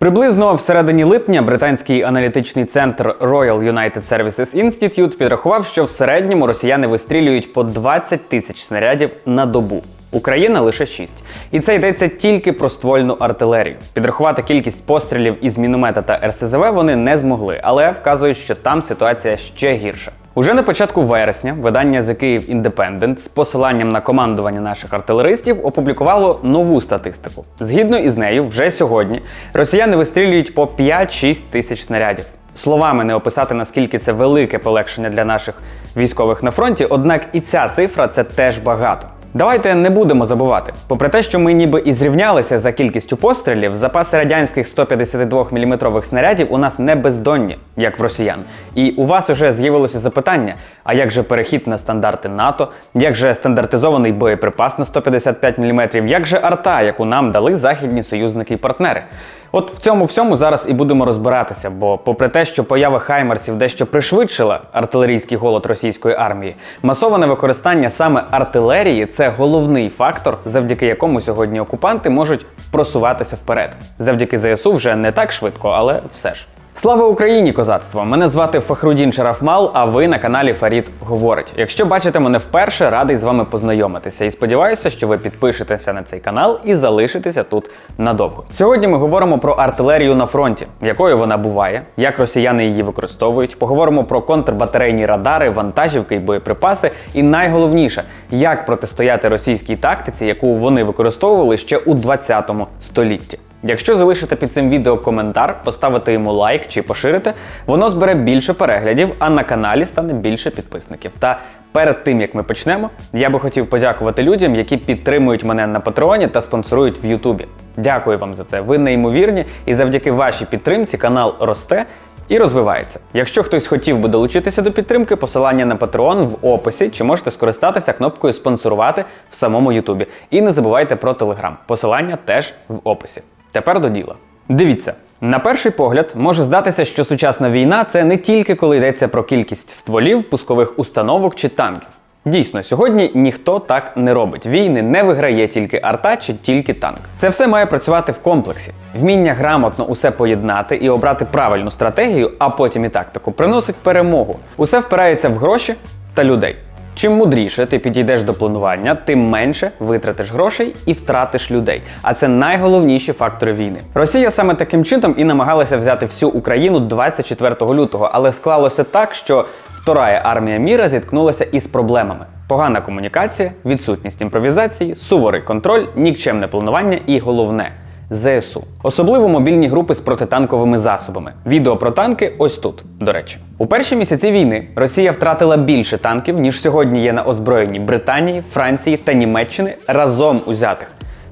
Приблизно всередині липня британський аналітичний центр Royal United Services Institute підрахував, що в середньому росіяни вистрілюють по 20 тисяч снарядів на добу. Україна лише 6. І це йдеться тільки про ствольну артилерію. Підрахувати кількість пострілів із міномета та РСЗВ вони не змогли, але вказують, що там ситуація ще гірша. Уже на початку вересня видання The Kyiv Independent з посиланням на командування наших артилеристів опублікувало нову статистику. Згідно із нею, вже сьогодні росіяни вистрілюють по 5-6 тисяч снарядів. Словами не описати наскільки це велике полегшення для наших військових на фронті, однак і ця цифра це теж багато. Давайте не будемо забувати. Попри те, що ми ніби і зрівнялися за кількістю пострілів, запаси радянських 152 мм снарядів у нас не бездонні, як в росіян. І у вас уже з'явилося запитання: а як же перехід на стандарти НАТО, як же стандартизований боєприпас на 155 мм, як же арта, яку нам дали західні союзники і партнери? От в цьому всьому зараз і будемо розбиратися, бо, попри те, що поява хаймерсів дещо пришвидшила артилерійський голод російської армії, масоване використання саме артилерії це головний фактор, завдяки якому сьогодні окупанти можуть просуватися вперед. Завдяки ЗСУ вже не так швидко, але все ж. Слава Україні, козацтво! Мене звати Фахрудін Шарафмал, а ви на каналі Фарід Говорить. Якщо бачите мене вперше, радий з вами познайомитися і сподіваюся, що ви підпишетеся на цей канал і залишитеся тут надовго. Сьогодні ми говоримо про артилерію на фронті, якою вона буває, як росіяни її використовують. Поговоримо про контрбатарейні радари, вантажівки і боєприпаси. І найголовніше, як протистояти російській тактиці, яку вони використовували ще у 20 столітті. Якщо залишите під цим відео коментар, поставите йому лайк чи поширите, воно збере більше переглядів, а на каналі стане більше підписників. Та перед тим як ми почнемо, я би хотів подякувати людям, які підтримують мене на Патреоні та спонсорують в Ютубі. Дякую вам за це. Ви неймовірні, і завдяки вашій підтримці канал росте. І розвивається. Якщо хтось хотів би долучитися до підтримки, посилання на Patreon в описі, чи можете скористатися кнопкою спонсорувати в самому Ютубі. І не забувайте про Телеграм. Посилання теж в описі. Тепер до діла. Дивіться, на перший погляд може здатися, що сучасна війна це не тільки коли йдеться про кількість стволів, пускових установок чи танків. Дійсно, сьогодні ніхто так не робить. Війни не виграє тільки арта чи тільки танк. Це все має працювати в комплексі. Вміння грамотно усе поєднати і обрати правильну стратегію, а потім і тактику, приносить перемогу. Усе впирається в гроші та людей. Чим мудріше ти підійдеш до планування, тим менше витратиш грошей і втратиш людей. А це найголовніші фактори війни. Росія саме таким чином і намагалася взяти всю Україну 24 лютого, але склалося так, що вторая армія міра зіткнулася із проблемами. Погана комунікація, відсутність імпровізації, суворий контроль, нікчемне планування і головне ЗСУ. Особливо мобільні групи з протитанковими засобами. Відео про танки ось тут, до речі. У перші місяці війни Росія втратила більше танків, ніж сьогодні є на озброєнні Британії, Франції та Німеччини разом узятих.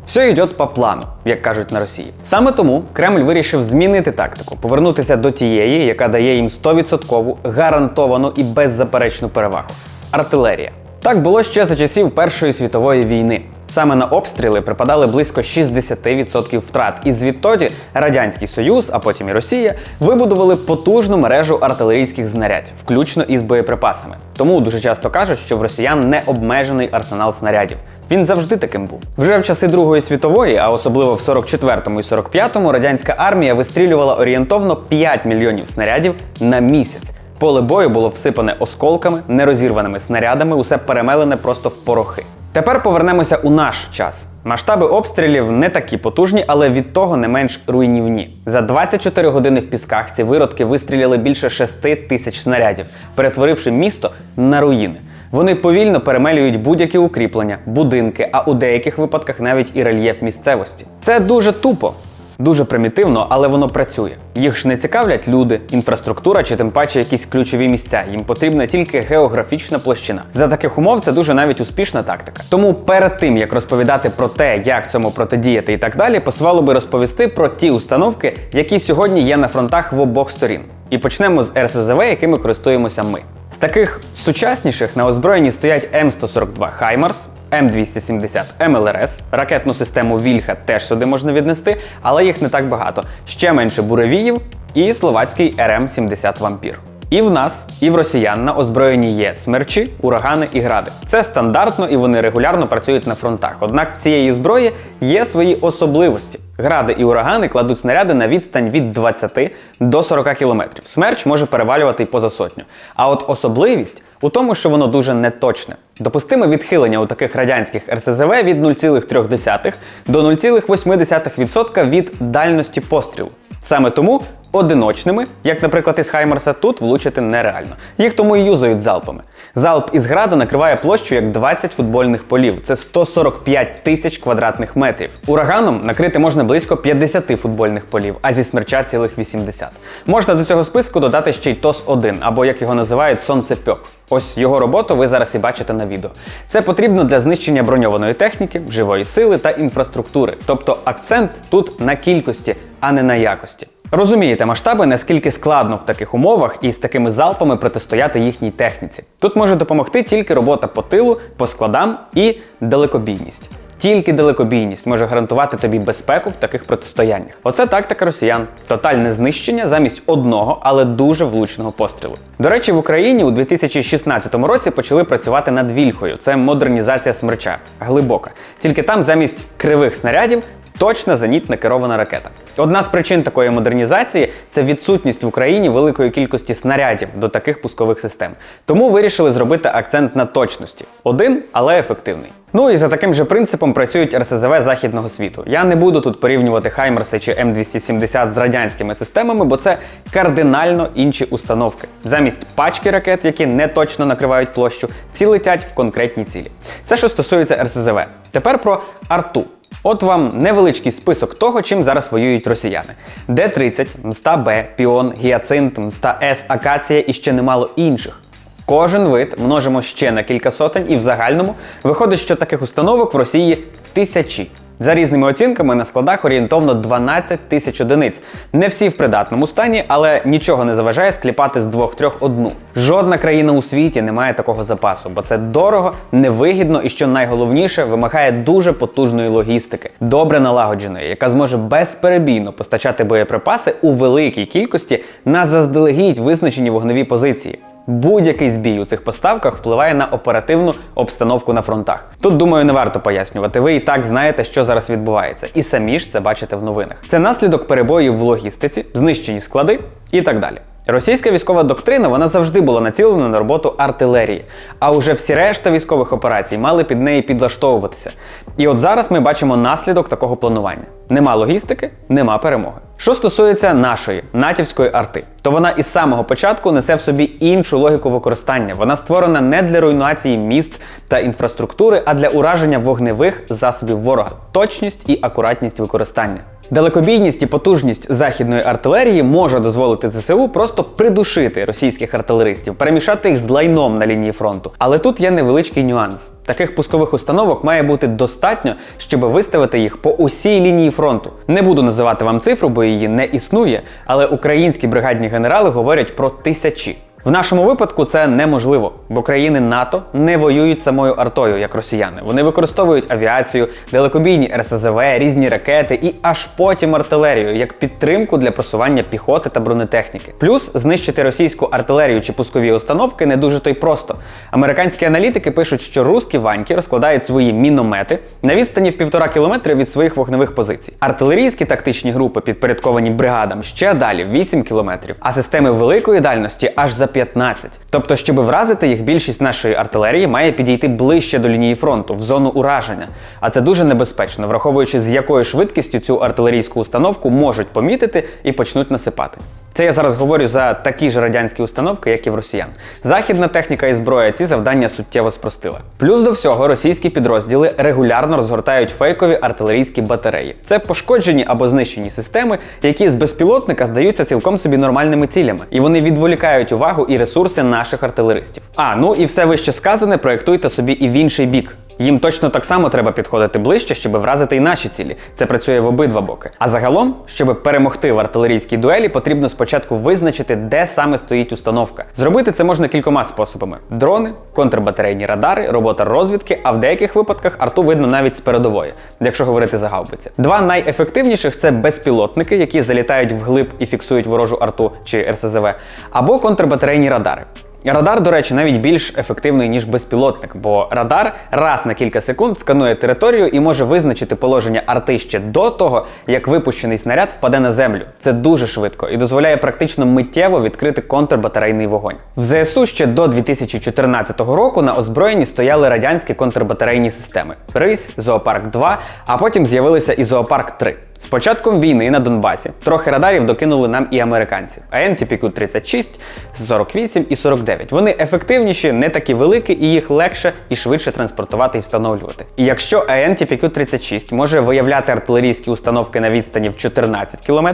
Все йде по плану, як кажуть на Росії. Саме тому Кремль вирішив змінити тактику, повернутися до тієї, яка дає їм 100% гарантовану і беззаперечну перевагу артилерія. Так було ще за часів Першої світової війни. Саме на обстріли припадали близько 60% втрат, і звідтоді Радянський Союз, а потім і Росія, вибудували потужну мережу артилерійських знарядь, включно із боєприпасами. Тому дуже часто кажуть, що в росіян не обмежений арсенал снарядів. Він завжди таким був. Вже в часи Другої світової, а особливо в 44-му і 45-му, радянська армія вистрілювала орієнтовно 5 мільйонів снарядів на місяць. Поле бою було всипане осколками, нерозірваними снарядами, усе перемелене просто в порохи. Тепер повернемося у наш час. Масштаби обстрілів не такі потужні, але від того не менш руйнівні. За 24 години в пісках ці виродки вистріляли більше 6 тисяч снарядів, перетворивши місто на руїни. Вони повільно перемелюють будь-які укріплення, будинки, а у деяких випадках навіть і рельєф місцевості. Це дуже тупо. Дуже примітивно, але воно працює. Їх ж не цікавлять люди, інфраструктура чи тим паче якісь ключові місця. Їм потрібна тільки географічна площина. За таких умов це дуже навіть успішна тактика. Тому перед тим як розповідати про те, як цьому протидіяти і так далі, посувало би розповісти про ті установки, які сьогодні є на фронтах в обох сторін. І почнемо з РСЗВ, якими користуємося ми. З таких сучасніших на озброєнні стоять М142 Хаймарс, М270 МЛРС, ракетну систему Вільха теж сюди можна віднести, але їх не так багато. Ще менше буревіїв і словацький РМ-70 Вампір. І в нас, і в росіян на озброєнні є смерчі, урагани і гради. Це стандартно і вони регулярно працюють на фронтах. Однак в цієї зброї є свої особливості. Гради і урагани кладуть снаряди на відстань від 20 до 40 кілометрів. Смерч може перевалювати й поза сотню. А от особливість у тому, що воно дуже неточне. Допустиме відхилення у таких радянських РСЗВ від 0,3 до 0,8% від дальності пострілу. Саме тому одиночними, як, наприклад, із Хаймерса, тут влучити нереально. Їх тому і юзають залпами. Залп із града накриває площу як 20 футбольних полів. Це 145 тисяч квадратних метрів. Ураганом накрити можна близько 50 футбольних полів, а зі смерча цілих 80. Можна до цього списку додати ще й ТОС-1, або як його називають сонцепьок. Ось його роботу ви зараз і бачите на відео. Це потрібно для знищення броньованої техніки, живої сили та інфраструктури. Тобто акцент тут на кількості, а не на якості. Розумієте масштаби, наскільки складно в таких умовах і з такими залпами протистояти їхній техніці. Тут може допомогти тільки робота по тилу, по складам і далекобійність. Тільки далекобійність може гарантувати тобі безпеку в таких протистояннях. Оце тактика росіян: тотальне знищення замість одного, але дуже влучного пострілу. До речі, в Україні у 2016 році почали працювати над вільхою. Це модернізація смерча, глибока. Тільки там замість кривих снарядів точна зенітна керована ракета. Одна з причин такої модернізації це відсутність в Україні великої кількості снарядів до таких пускових систем. Тому вирішили зробити акцент на точності. Один, але ефективний. Ну і за таким же принципом працюють РСЗВ західного світу. Я не буду тут порівнювати Хаймерси чи М270 з радянськими системами, бо це кардинально інші установки. Замість пачки ракет, які не точно накривають площу, ці летять в конкретні цілі. Це що стосується РСЗВ. Тепер про арту. От вам невеличкий список того, чим зараз воюють росіяни: Д-30, Мста-Б, Піон, Гіацинт, Мста-С, Акація і ще немало інших. Кожен вид множимо ще на кілька сотень, і в загальному виходить, що таких установок в Росії тисячі. За різними оцінками на складах орієнтовно 12 тисяч одиниць. Не всі в придатному стані, але нічого не заважає скліпати з двох-трьох одну. Жодна країна у світі не має такого запасу, бо це дорого, невигідно і що найголовніше, вимагає дуже потужної логістики, добре налагодженої, яка зможе безперебійно постачати боєприпаси у великій кількості на заздалегідь визначені вогневі позиції. Будь-який збій у цих поставках впливає на оперативну обстановку на фронтах. Тут, думаю, не варто пояснювати. Ви і так знаєте, що зараз відбувається, і самі ж це бачите в новинах. Це наслідок перебоїв в логістиці, знищені склади і так далі. Російська військова доктрина вона завжди була націлена на роботу артилерії, а уже всі решта військових операцій мали під неї підлаштовуватися. І от зараз ми бачимо наслідок такого планування: нема логістики, нема перемоги. Що стосується нашої натівської арти, то вона із самого початку несе в собі іншу логіку використання. Вона створена не для руйнації міст та інфраструктури, а для ураження вогневих засобів ворога, точність і акуратність використання. Далекобійність і потужність західної артилерії може дозволити ЗСУ просто придушити російських артилеристів, перемішати їх з лайном на лінії фронту. Але тут є невеличкий нюанс. Таких пускових установок має бути достатньо, щоб виставити їх по усій лінії фронту. Не буду називати вам цифру, бо її не існує, але українські бригадні генерали говорять про тисячі. В нашому випадку це неможливо, бо країни НАТО не воюють самою артою, як росіяни. Вони використовують авіацію, далекобійні РСЗВ, різні ракети і аж потім артилерію як підтримку для просування піхоти та бронетехніки. Плюс знищити російську артилерію чи пускові установки не дуже то й просто. Американські аналітики пишуть, що русські ваньки розкладають свої міномети на відстані в півтора кілометри від своїх вогневих позицій. Артилерійські тактичні групи, підпорядковані бригадам, ще далі 8 кілометрів, а системи великої дальності аж за 15. Тобто, щоб вразити їх, більшість нашої артилерії має підійти ближче до лінії фронту, в зону ураження. А це дуже небезпечно, враховуючи з якою швидкістю цю артилерійську установку можуть помітити і почнуть насипати. Це я зараз говорю за такі ж радянські установки, як і в росіян. Західна техніка і зброя ці завдання суттєво спростила. Плюс до всього російські підрозділи регулярно розгортають фейкові артилерійські батареї. Це пошкоджені або знищені системи, які з безпілотника здаються цілком собі нормальними цілями, і вони відволікають увагу і ресурси наших артилеристів. А ну і все вище сказане проєктуйте собі і в інший бік. Їм точно так само треба підходити ближче, щоб вразити і наші цілі. Це працює в обидва боки. А загалом, щоб перемогти в артилерійській дуелі, потрібно спочатку визначити, де саме стоїть установка. Зробити це можна кількома способами: дрони, контрбатарейні радари, робота розвідки, а в деяких випадках арту видно навіть з передової, якщо говорити за гаубиці. Два найефективніших це безпілотники, які залітають вглиб і фіксують ворожу арту чи РСЗВ, або контрбатарейні радари. Радар, до речі, навіть більш ефективний, ніж безпілотник, бо радар раз на кілька секунд сканує територію і може визначити положення арти ще до того, як випущений снаряд впаде на землю. Це дуже швидко і дозволяє практично миттєво відкрити контрбатарейний вогонь. В ЗСУ ще до 2014 року на озброєнні стояли радянські контрбатарейні системи Рись, Зоопарк 2, а потім з'явилися і Зоопарк 3. З початком війни на Донбасі трохи радарів докинули нам і американці. АНТПК 36, 48 і 49. Вони ефективніші, не такі великі, і їх легше і швидше транспортувати і встановлювати. І якщо АНТПК 36 може виявляти артилерійські установки на відстані в 14 км,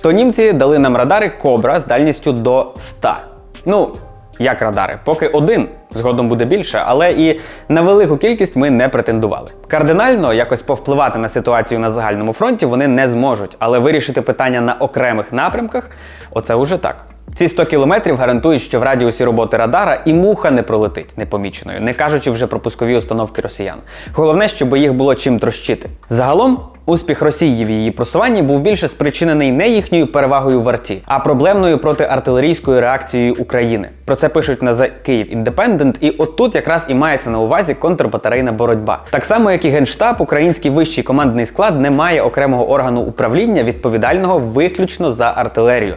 то німці дали нам радари Кобра з дальністю до 100. Ну, як радари, поки один, згодом буде більше, але і на велику кількість ми не претендували. Кардинально якось повпливати на ситуацію на загальному фронті вони не зможуть, але вирішити питання на окремих напрямках оце уже так. Ці 100 кілометрів гарантують, що в радіусі роботи радара і муха не пролетить непоміченою, не кажучи вже про пускові установки росіян. Головне, щоб їх було чим трощити. Загалом. Успіх Росії в її просуванні був більше спричинений не їхньою перевагою в арті, а проблемною протиартилерійською реакцією України. Про це пишуть на The Kyiv Independent, і отут якраз і мається на увазі контрбатарейна боротьба. Так само, як і генштаб, український вищий командний склад не має окремого органу управління, відповідального виключно за артилерію.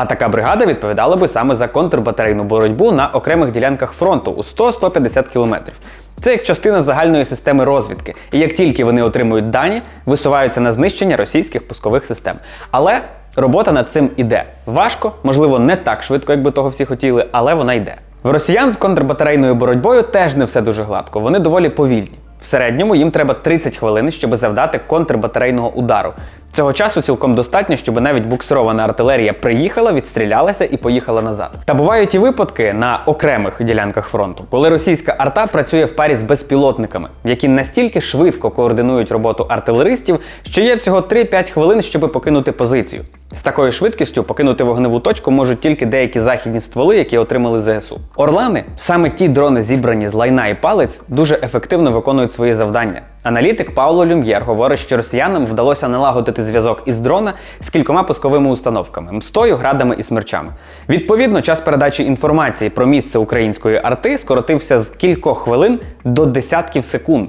А така бригада відповідала би саме за контрбатарейну боротьбу на окремих ділянках фронту у 100-150 кілометрів. Це як частина загальної системи розвідки. І як тільки вони отримують дані, висуваються на знищення російських пускових систем. Але робота над цим іде. Важко, можливо, не так швидко, як би того всі хотіли, але вона йде. В росіян з контрбатарейною боротьбою теж не все дуже гладко. Вони доволі повільні. В середньому їм треба 30 хвилин, щоб завдати контрбатарейного удару. Цього часу цілком достатньо, щоб навіть буксирована артилерія приїхала, відстрілялася і поїхала назад. Та бувають і випадки на окремих ділянках фронту, коли російська арта працює в парі з безпілотниками, які настільки швидко координують роботу артилеристів, що є всього 3-5 хвилин, щоб покинути позицію. З такою швидкістю покинути вогневу точку можуть тільки деякі західні стволи, які отримали ЗСУ. Орлани, саме ті дрони, зібрані з лайна і палець, дуже ефективно виконують свої завдання. Аналітик Пауло Люм'єр говорить, що росіянам вдалося налагодити зв'язок із дрона з кількома пусковими установками мстою, градами і смерчами. Відповідно, час передачі інформації про місце української арти скоротився з кількох хвилин до десятків секунд.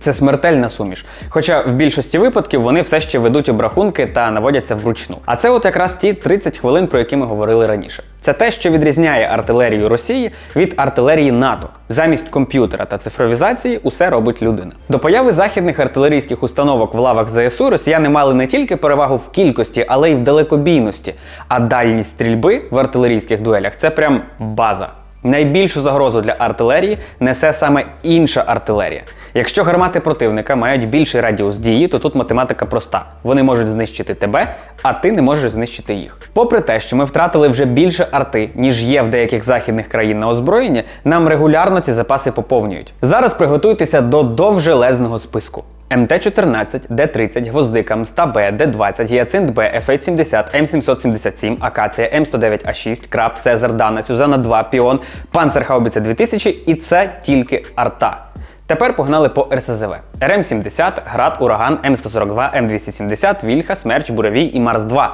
Це смертельна суміш. Хоча в більшості випадків вони все ще ведуть обрахунки та наводяться вручну. А це от якраз ті 30 хвилин, про які ми говорили раніше. Це те, що відрізняє артилерію Росії від артилерії НАТО. Замість комп'ютера та цифровізації усе робить людина. До появи західних артилерійських установок в лавах ЗСУ росіяни мали не тільки перевагу в кількості, але й в далекобійності. А дальність стрільби в артилерійських дуелях це прям база. Найбільшу загрозу для артилерії несе саме інша артилерія. Якщо гармати противника мають більший радіус дії, то тут математика проста. Вони можуть знищити тебе, а ти не можеш знищити їх. Попри те, що ми втратили вже більше арти, ніж є в деяких західних країн на озброєнні, нам регулярно ці запаси поповнюють. Зараз приготуйтеся до довжелезного списку. МТ-14, Д-30, Гвоздика, МСТА-Б, Д-20, Гіацинт Б, Ф-70, М777, Акація, М109А6, Краб, Цезар, Дана, Сюзана 2, Піон, Панцерхаубиця 2000 і це тільки арта. Тепер погнали по РСЗВ. РМ-70, Град, Ураган, М142, М270, Вільха, Смерч, Буревій і Марс-2.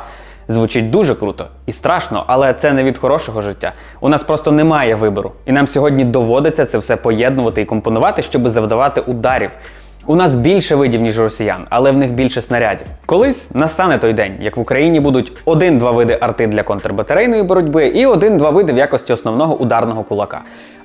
Звучить дуже круто і страшно, але це не від хорошого життя. У нас просто немає вибору. І нам сьогодні доводиться це все поєднувати і компонувати, щоб завдавати ударів. У нас більше видів, ніж у росіян, але в них більше снарядів. Колись настане той день, як в Україні будуть один-два види арти для контрбатарейної боротьби і один-два види в якості основного ударного кулака.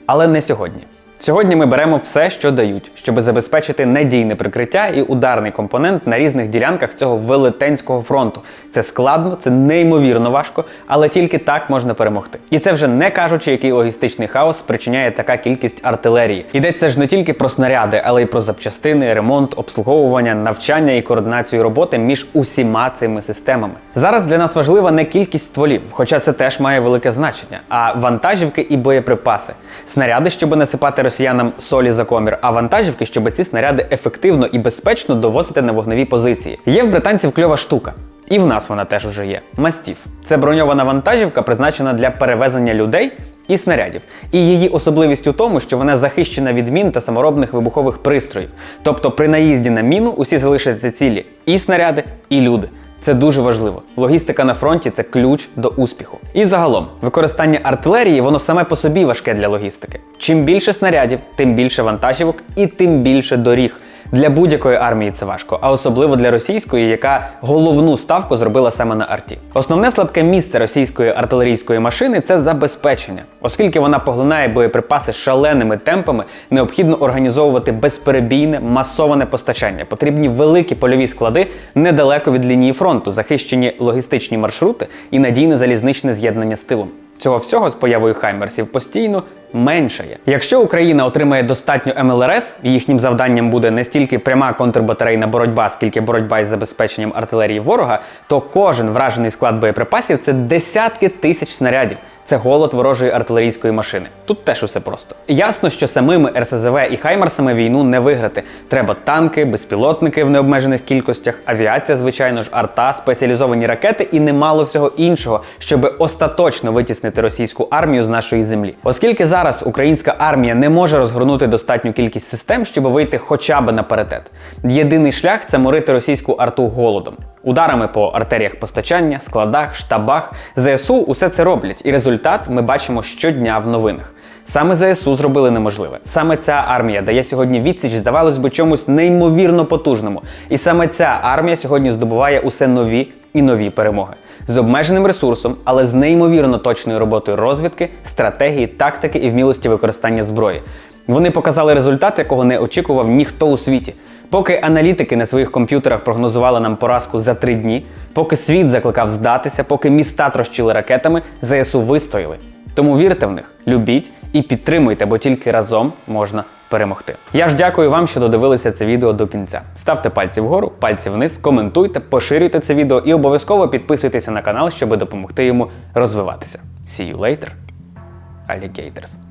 Але не сьогодні. Сьогодні ми беремо все, що дають, щоб забезпечити надійне прикриття і ударний компонент на різних ділянках цього велетенського фронту. Це складно, це неймовірно важко, але тільки так можна перемогти. І це вже не кажучи, який логістичний хаос спричиняє така кількість артилерії. Йдеться ж не тільки про снаряди, але й про запчастини, ремонт, обслуговування, навчання і координацію роботи між усіма цими системами. Зараз для нас важлива не кількість стволів, хоча це теж має велике значення, а вантажівки і боєприпаси, снаряди, щоб насипати росіянам солі за комір, а вантажівки, щоб ці снаряди ефективно і безпечно довозити на вогневі позиції. Є в британців кльова штука. І в нас вона теж уже є. Мастіф. Це броньована вантажівка, призначена для перевезення людей і снарядів. І її особливість у тому, що вона захищена від мін та саморобних вибухових пристроїв. Тобто при наїзді на міну усі залишаться цілі і снаряди, і люди. Це дуже важливо. Логістика на фронті це ключ до успіху. І загалом, використання артилерії воно саме по собі важке для логістики. Чим більше снарядів, тим більше вантажівок і тим більше доріг. Для будь-якої армії це важко, а особливо для російської, яка головну ставку зробила саме на арті. Основне слабке місце російської артилерійської машини це забезпечення, оскільки вона поглинає боєприпаси шаленими темпами, необхідно організовувати безперебійне масоване постачання. Потрібні великі польові склади недалеко від лінії фронту, захищені логістичні маршрути і надійне залізничне з'єднання з тилом. Цього всього з появою хаймерсів постійно меншає. Якщо Україна отримає достатньо МЛРС, і їхнім завданням буде не стільки пряма контрбатарейна боротьба, скільки боротьба із забезпеченням артилерії ворога, то кожен вражений склад боєприпасів це десятки тисяч снарядів. Це голод ворожої артилерійської машини. Тут теж усе просто. Ясно, що самими РСЗВ і Хаймарсами війну не виграти. Треба танки, безпілотники в необмежених кількостях, авіація, звичайно ж, арта, спеціалізовані ракети і немало всього іншого, щоб остаточно витіснити російську армію з нашої землі. Оскільки зараз українська армія не може розгорнути достатню кількість систем, щоб вийти хоча б на паритет. Єдиний шлях це морити російську арту голодом. Ударами по артеріях постачання, складах, штабах ЗСУ усе це роблять, і результат ми бачимо щодня в новинах. Саме ЗСУ зробили неможливе. Саме ця армія дає сьогодні відсіч, здавалось би, чомусь неймовірно потужному. І саме ця армія сьогодні здобуває усе нові і нові перемоги з обмеженим ресурсом, але з неймовірно точною роботою розвідки, стратегії, тактики і вмілості використання зброї. Вони показали результат, якого не очікував ніхто у світі. Поки аналітики на своїх комп'ютерах прогнозували нам поразку за три дні, поки світ закликав здатися, поки міста трощили ракетами, ЗСУ вистояли. Тому вірте в них, любіть і підтримуйте, бо тільки разом можна перемогти. Я ж дякую вам, що додивилися це відео до кінця. Ставте пальці вгору, пальці вниз, коментуйте, поширюйте це відео і обов'язково підписуйтеся на канал, щоб допомогти йому розвиватися. See you later, alligators!